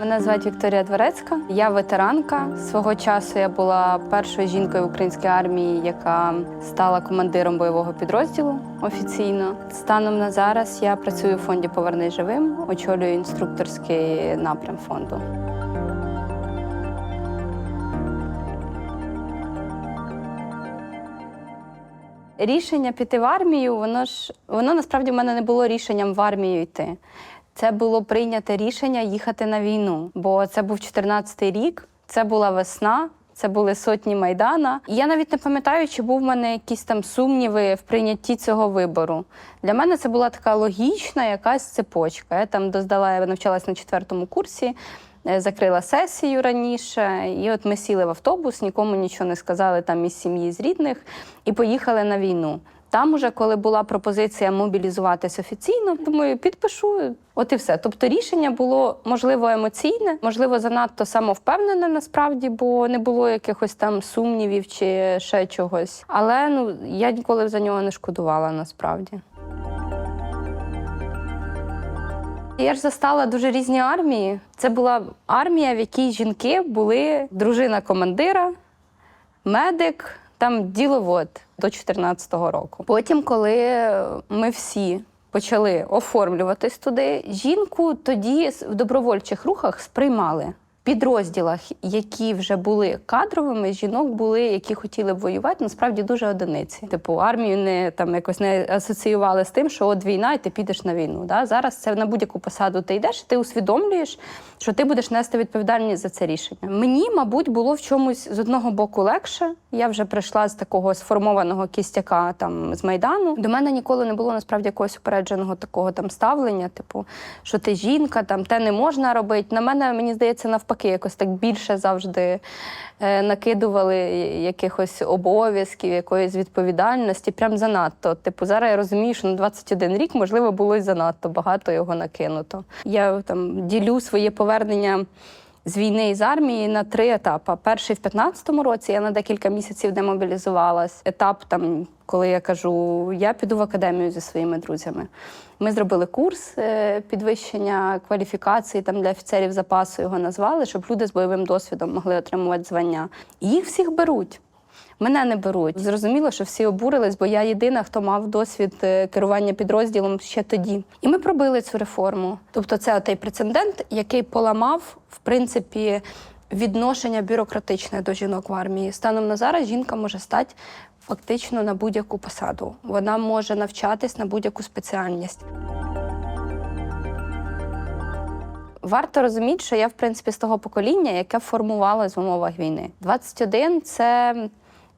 Мене звати Вікторія Дворецька. Я ветеранка. Свого часу я була першою жінкою в українській армії, яка стала командиром бойового підрозділу офіційно. Станом на зараз я працюю у фонді Повернись живим, очолюю інструкторський напрям фонду. Рішення піти в армію, воно ж воно насправді в мене не було рішенням в армію йти. Це було прийняте рішення їхати на війну, бо це був 14-й рік, це була весна. Це були сотні майдана. Я навіть не пам'ятаю, чи був в мене якісь там сумніви в прийнятті цього вибору. Для мене це була така логічна якась цепочка. Я там доздала, я навчалась на четвертому курсі, е, закрила сесію раніше, і от ми сіли в автобус, нікому нічого не сказали там із сім'ї, з рідних, і поїхали на війну. Там, уже коли була пропозиція мобілізуватись офіційно, думаю, підпишу. От і все. Тобто рішення було можливо емоційне, можливо, занадто самовпевнене насправді, бо не було якихось там сумнівів чи ще чогось. Але ну я ніколи за нього не шкодувала насправді. Я ж застала дуже різні армії. Це була армія, в якій жінки були дружина командира, медик, там діловод до 2014 року. Потім, коли ми всі почали оформлюватись туди, жінку тоді в добровольчих рухах сприймали. Підрозділах, які вже були кадровими, жінок були, які хотіли б воювати, насправді дуже одиниці. Типу, армію не там якось не асоціювали з тим, що от війна, і ти підеш на війну. Да? Зараз це на будь-яку посаду ти йдеш, ти усвідомлюєш, що ти будеш нести відповідальність за це рішення. Мені, мабуть, було в чомусь з одного боку легше. Я вже прийшла з такого сформованого кістяка там з майдану. До мене ніколи не було насправді якогось упередженого такого там ставлення, типу, що ти жінка, там те не можна робити. На мене мені здається, навпаки, якось так більше завжди е, накидували якихось обов'язків, якоїсь відповідальності. Прям занадто. Типу, зараз я розумію, що на 21 рік можливо було й занадто багато його накинуто. Я там ділю своє повернення з війни і з армії на три етапи. Перший в 15-му році я на декілька місяців демобілізувалась. Етап там, коли я кажу, я піду в академію зі своїми друзями. Ми зробили курс е, підвищення кваліфікації там для офіцерів запасу його назвали, щоб люди з бойовим досвідом могли отримувати звання. І їх всіх беруть. Мене не беруть. Зрозуміло, що всі обурились, бо я єдина, хто мав досвід е, керування підрозділом ще тоді. І ми пробили цю реформу. Тобто, це той прецедент, який поламав в принципі відношення бюрократичне до жінок в армії. Станом на зараз жінка може стати фактично на будь-яку посаду. Вона може навчатись на будь-яку спеціальність. Варто розуміти, що я, в принципі, з того покоління, яке формувалось в умовах війни. 21 – це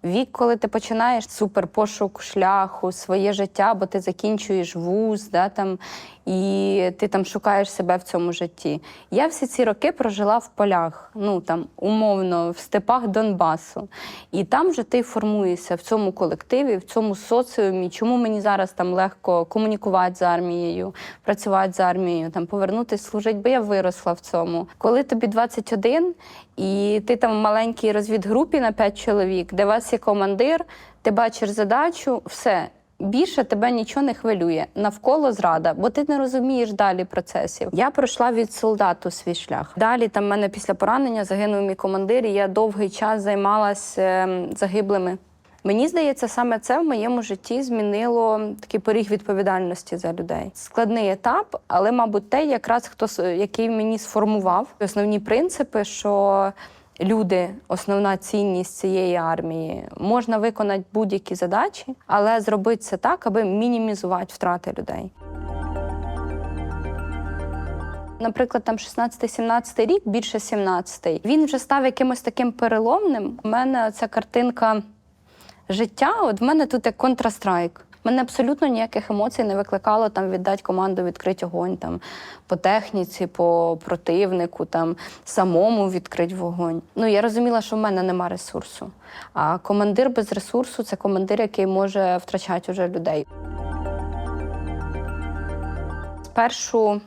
вік, коли ти починаєш супер пошук шляху, своє життя, бо ти закінчуєш вуз, да, там, і ти там шукаєш себе в цьому житті. Я всі ці роки прожила в полях, ну там умовно, в степах Донбасу. І там вже ти формуєшся в цьому колективі, в цьому соціумі. Чому мені зараз там легко комунікувати з армією, працювати з армією, там повернутися служити, бо я виросла в цьому. Коли тобі 21 і ти там в маленькій розвідгрупі на 5 чоловік, де вас є командир, ти бачиш задачу, все. Більше тебе нічого не хвилює. Навколо зрада, бо ти не розумієш далі процесів. Я пройшла від солдату свій шлях. Далі там мене після поранення загинув мій командир, і я довгий час займалася е, загиблими. Мені здається, саме це в моєму житті змінило такий поріг відповідальності за людей. Складний етап, але, мабуть, те, якраз хто який мені сформував основні принципи, що люди основна цінність цієї армії. Можна виконати будь-які задачі, але зробити це так, аби мінімізувати втрати людей. Наприклад, там 16-17 рік, більше 17-й, він вже став якимось таким переломним. У мене ця картинка життя, от в мене тут як контрастрайк. Мене абсолютно ніяких емоцій не викликало там віддати команду відкрити огонь там по техніці, по противнику, там самому відкрити вогонь. Ну я розуміла, що в мене нема ресурсу. А командир без ресурсу це командир, який може втрачати уже людей. Спершу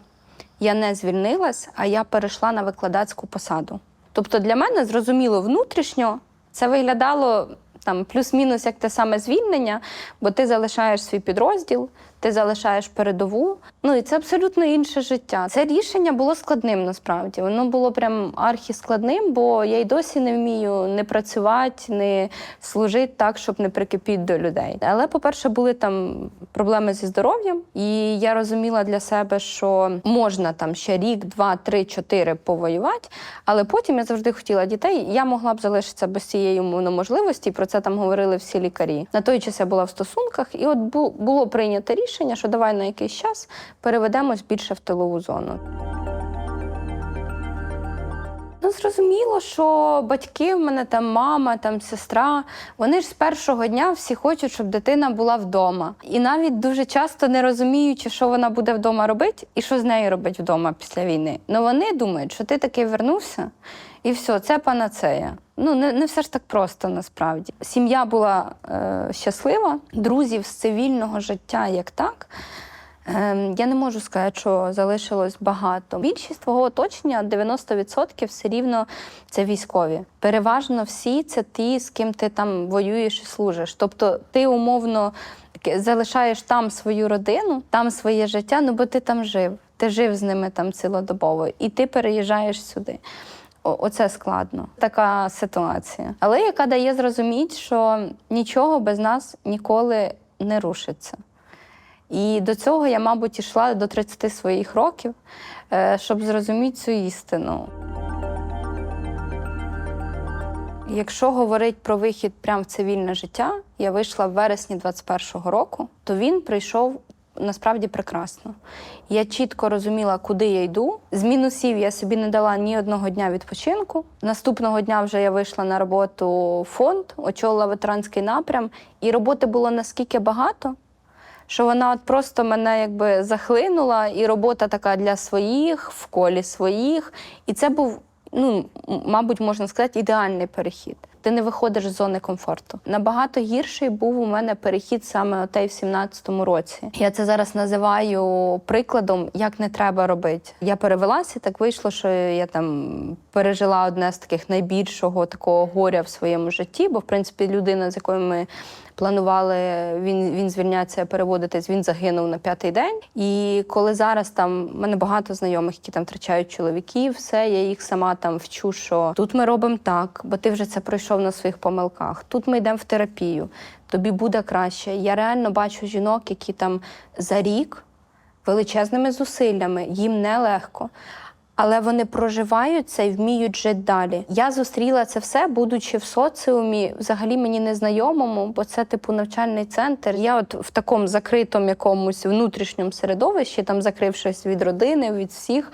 я не звільнилась, а я перейшла на викладацьку посаду. Тобто для мене зрозуміло внутрішньо це виглядало там плюс-мінус як те саме звільнення, бо ти залишаєш свій підрозділ, ти залишаєш передову. Ну і це абсолютно інше життя. Це рішення було складним насправді. Воно було прям архіскладним, бо я й досі не вмію не працювати, не служити так, щоб не прикипіти до людей. Але, по-перше, були там проблеми зі здоров'ям, і я розуміла для себе, що можна там ще рік, два, три, чотири повоювати, але потім я завжди хотіла дітей. Я могла б залишитися без цієї умовно можливості. Про це там говорили всі лікарі. На той час я була в стосунках, і от було прийнято рішення, що давай на якийсь час переведемось більше в тилову зону. Ну, зрозуміло, що батьки в мене там мама, там сестра. Вони ж з першого дня всі хочуть, щоб дитина була вдома. І навіть дуже часто не розуміючи, що вона буде вдома робити і що з нею робить вдома після війни. Ну вони думають, що ти таки вернувся, і все, це панацея. Ну, не, не все ж так просто насправді. Сім'я була е, щаслива, друзів з цивільного життя як так. Ем, Я не можу сказати, що залишилось багато. Більшість твого оточення, 90% все рівно це військові. Переважно всі це ті, з ким ти там воюєш і служиш. Тобто ти умовно залишаєш там свою родину, там своє життя, ну бо ти там жив. Ти жив з ними там цілодобово, і ти переїжджаєш сюди. Оце складно, така ситуація. Але яка дає зрозуміти, що нічого без нас ніколи не рушиться. І до цього я, мабуть, йшла до 30 своїх років, е, щоб зрозуміти цю істину. Якщо говорити про вихід прямо в цивільне життя, я вийшла в вересні 21-го року, то він прийшов насправді прекрасно. Я чітко розуміла, куди я йду. З мінусів я собі не дала ні одного дня відпочинку. Наступного дня вже я вийшла на роботу в фонд, очолила ветеранський напрям, і роботи було наскільки багато, що вона от просто мене якби захлинула, і робота така для своїх, в колі своїх. І це був, ну, мабуть, можна сказати, ідеальний перехід. Ти не виходиш з зони комфорту. Набагато гірший був у мене перехід саме отей в 17-му році. Я це зараз називаю прикладом, як не треба робити. Я перевелася, так вийшло, що я там пережила одне з таких найбільшого такого горя в своєму житті, бо в принципі людина, з якою ми планували він, він звільняться переводитись, він загинув на п'ятий день. І коли зараз там в мене багато знайомих, які там втрачають чоловіків, все, я їх сама там вчу, що тут ми робимо так, бо ти вже це пройшов на своїх помилках. Тут ми йдемо в терапію, тобі буде краще. Я реально бачу жінок, які там за рік величезними зусиллями, їм нелегко. Але вони проживають це і вміють жити далі. Я зустріла це все, будучи в соціумі, взагалі мені незнайомому, бо це типу навчальний центр. Я от в такому закритому якомусь внутрішньому середовищі, там закрившись від родини, від всіх,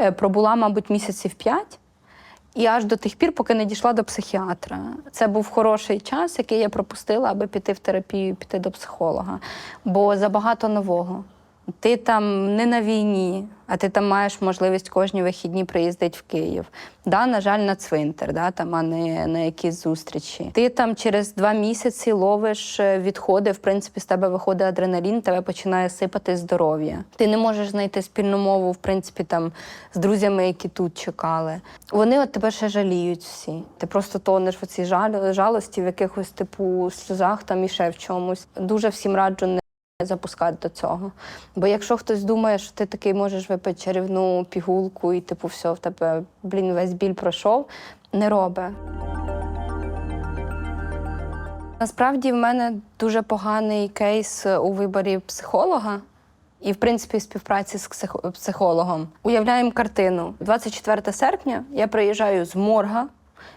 е, пробула, мабуть, місяців п'ять. І аж до тих пір, поки не дійшла до психіатра. Це був хороший час, який я пропустила, аби піти в терапію, піти до психолога. Бо забагато нового. Ти там не на війні, а ти там маєш можливість кожні вихідні приїздити в Київ. Да, на жаль, на цвинтар, да, там, а не на якісь зустрічі. Ти там через два місяці ловиш е, відходи, в принципі, з тебе виходить адреналін, тебе починає сипати здоров'я. Ти не можеш знайти спільну мову, в принципі, там з друзями, які тут чекали. Вони от тебе ще жаліють всі. Ти просто тонеш в цій жалості, в якихось типу сльозах там і ще в чомусь. Дуже всім раджу не запускати до цього. Бо якщо хтось думає, що ти такий можеш випити чарівну пігулку і, типу, все, в тебе, блін, весь біль пройшов, не робе. Насправді в мене дуже поганий кейс у виборі психолога. І, в принципі, співпраці з псих- психологом. Уявляємо картину. 24 серпня я приїжджаю з морга,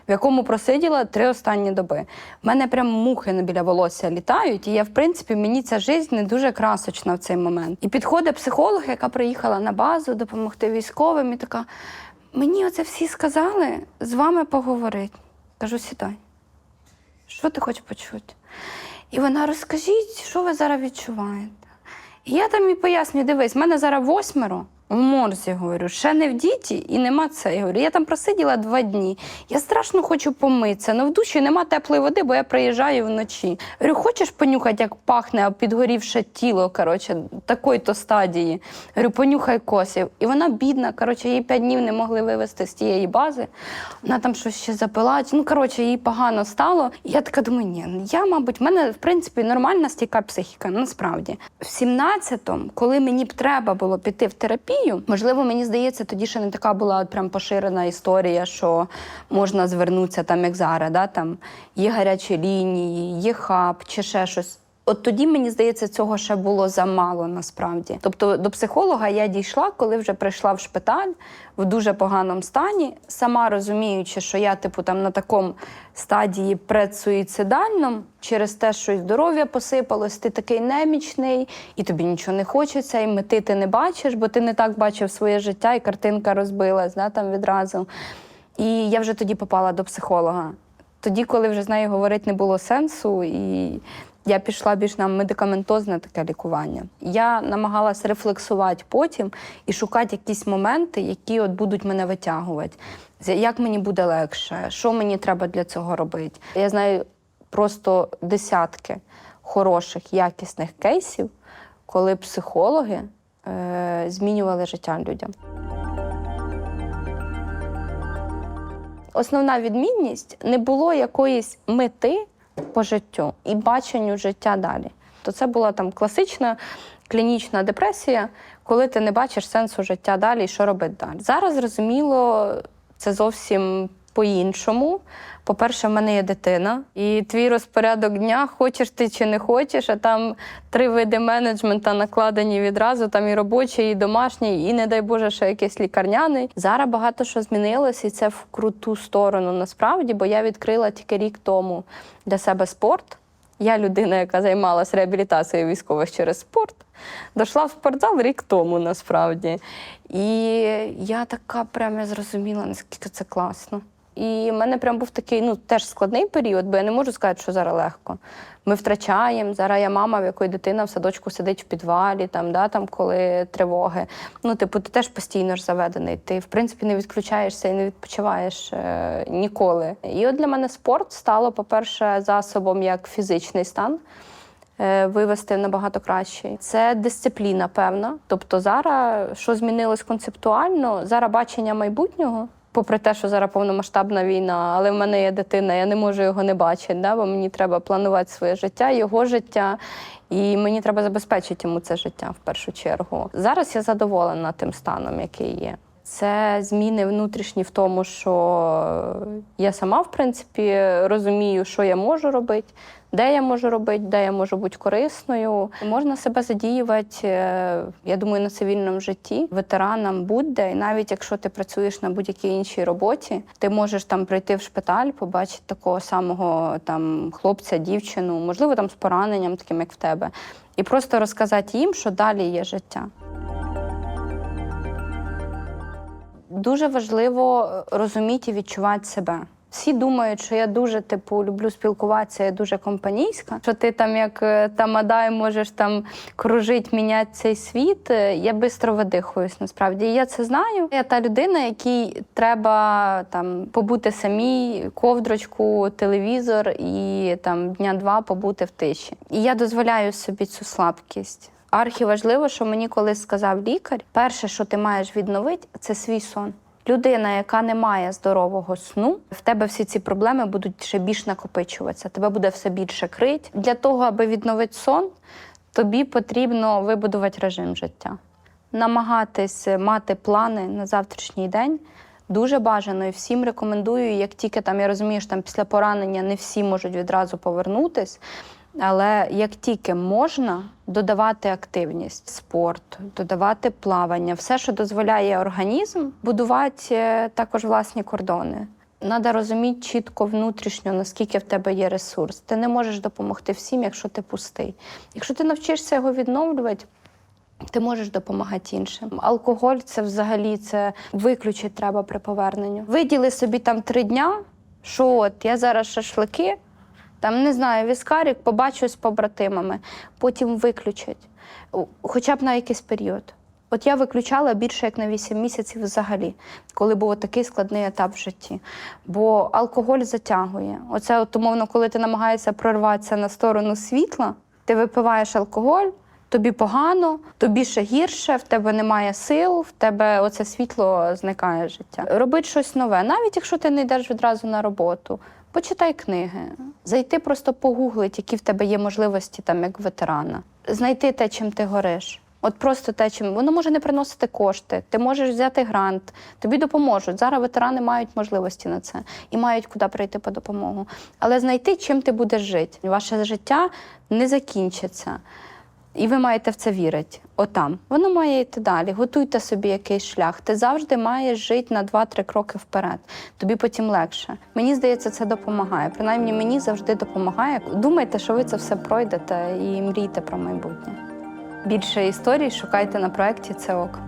в якому просиділа три останні доби. В мене прям мухи біля волосся літають, і я, в принципі, мені ця життя не дуже красочна в цей момент. І підходить психолог, яка приїхала на базу допомогти військовим, і така: мені оце всі сказали з вами поговорити. Кажу, сідай. Що ти хочеш почути? І вона розкажіть, що ви зараз відчуваєте. І я там і пояснюю: дивись, в мене зараз восьмеро. В морзі, говорю, ще не в діті і нема це. Я говорю, я там просиділа два дні. Я страшно хочу помитися, але в душі нема теплої води, бо я приїжджаю вночі. Говорю, хочеш понюхати, як пахне підгорівше тіло, коротше, такої-то стадії. Говорю, понюхай косів. І вона бідна, коротше, її п'ять днів не могли вивезти з тієї бази. Вона там щось ще запила. Ну, коротше, їй погано стало. Я така думаю, ні, ну, я, мабуть, в мене, в принципі, нормальна стійка психіка, насправді. В 17-му, коли мені б треба було піти в терапію, можливо, мені здається, тоді ще не така була от прям поширена історія, що можна звернутися там, як зараз, да, там є гарячі лінії, є хаб чи ще щось. От тоді мені здається, цього ще було замало насправді. Тобто до психолога я дійшла, коли вже прийшла в шпиталь в дуже поганому стані, сама розуміючи, що я, типу, там на такому стадії предсуїцидальному, через те, що і здоров'я посипалось, ти такий немічний, і тобі нічого не хочеться, і мети ти не бачиш, бо ти не так бачив своє життя, і картинка розбилась да, там відразу. І я вже тоді попала до психолога. Тоді, коли вже з нею говорити не було сенсу, і я пішла більш на медикаментозне таке лікування. Я намагалась рефлексувати потім і шукати якісь моменти, які от будуть мене витягувати. Як мені буде легше, що мені треба для цього робити. Я знаю просто десятки хороших, якісних кейсів, коли психологи е- змінювали життя людям. Основна відмінність не було якоїсь мети по життю і баченню життя далі. То це була там класична клінічна депресія, коли ти не бачиш сенсу життя далі і що робити далі. Зараз зрозуміло, це зовсім по-іншому. По-перше, в мене є дитина, і твій розпорядок дня, хочеш ти чи не хочеш, а там три види менеджмента накладені відразу, там і робочий, і домашній, і, не дай Боже, ще якийсь лікарняний. Зараз багато що змінилось, і це в круту сторону насправді, бо я відкрила тільки рік тому для себе спорт. Я людина, яка займалася реабілітацією військових через спорт, дійшла в спортзал рік тому насправді. І я така прям я зрозуміла, наскільки це класно. І в мене прям був такий ну, теж складний період, бо я не можу сказати, що зараз легко. Ми втрачаємо. Зараз я мама, в якої дитина в садочку сидить в підвалі, там, да, там, коли тривоги. Ну, типу, ти теж постійно ж заведений. Ти, в принципі, не відключаєшся і не відпочиваєш е, ніколи. І от для мене спорт стало, по-перше, засобом як фізичний стан. е, Вивести набагато краще. Це дисципліна, певна. Тобто, зараз що змінилось концептуально, зараз бачення майбутнього. Попри те, що зараз повномасштабна війна, але в мене є дитина, я не можу його не бачити, да? бо мені треба планувати своє життя, його життя, і мені треба забезпечити йому це життя в першу чергу. Зараз я задоволена тим станом, який є. Це зміни внутрішні в тому, що я сама, в принципі, розумію, що я можу робити, де я можу робити, де я можу бути корисною. Можна себе задіювати, е, я думаю, на цивільному житті, ветеранам будь-де. І навіть якщо ти працюєш на будь-якій іншій роботі, ти можеш там прийти в шпиталь, побачити такого самого там хлопця, дівчину, можливо, там з пораненням, таким як в тебе, і просто розказати їм, що далі є життя. Дуже важливо е, розуміти і відчувати себе. Всі думають, що я дуже типу люблю спілкуватися, я дуже компанійська. Що ти там, як е, тамадай, можеш там кружити, міняти цей світ. Е, Я швидко видихуюсь. Насправді я це знаю. Я та людина, якій треба там побути самій, ковдрочку, телевізор і там дня два побути в тиші. І я дозволяю собі цю слабкість. Архіважливо, що мені колись сказав лікар, перше, що ти маєш відновити, це свій сон. Людина, яка не має здорового сну, в тебе всі ці проблеми будуть ще більш накопичуватися. Тебе буде все більше крить. Для того, аби відновити сон, тобі потрібно вибудувати режим життя, намагатись мати плани на завтрашній день. Дуже бажано і всім рекомендую, як тільки там я розумію, що там після поранення не всі можуть відразу повернутись. Але як тільки можна додавати активність, спорт, додавати плавання, все, що дозволяє організм, будувати е, також власні кордони. Треба розуміти чітко внутрішньо, наскільки в тебе є ресурс. Ти не можеш допомогти всім, якщо ти пустий. Якщо ти навчишся його відновлювати, ти можеш допомагати іншим. Алкоголь це взагалі це виключити треба при поверненню. Виділи собі там три дня, що от я зараз шашлики, там не знаю, віскарік, побачусь з побратимами, потім виключать. Хоча б на якийсь період. От я виключала більше як на 8 місяців взагалі, коли був такий складний етап в житті. Бо алкоголь затягує. Оце, от, умовно, коли ти намагаєшся прорватися на сторону світла, ти випиваєш алкоголь, тобі погано, тобі ще гірше, в тебе немає сил, в тебе оце світло зникає життя. Робити щось нове, навіть якщо ти не йдеш відразу на роботу. Почитай книги, зайти просто погуглить, які в тебе є можливості там як ветерана, знайти те, чим ти гориш. От просто те, чим воно може не приносити кошти. Ти можеш взяти грант, тобі допоможуть. Зараз ветерани мають можливості на це і мають куди прийти по допомогу. Але знайти, чим ти будеш жити. Ваше життя не закінчиться. І ви маєте в це вірити. Отам. Воно має йти далі. Готуйте собі якийсь шлях. Ти завжди маєш жити на 2-3 кроки вперед. Тобі потім легше. Мені здається, це допомагає. Принаймні мені завжди допомагає. Думайте, що ви це все пройдете і мрійте про майбутнє. Більше історій шукайте на проєкті це ок.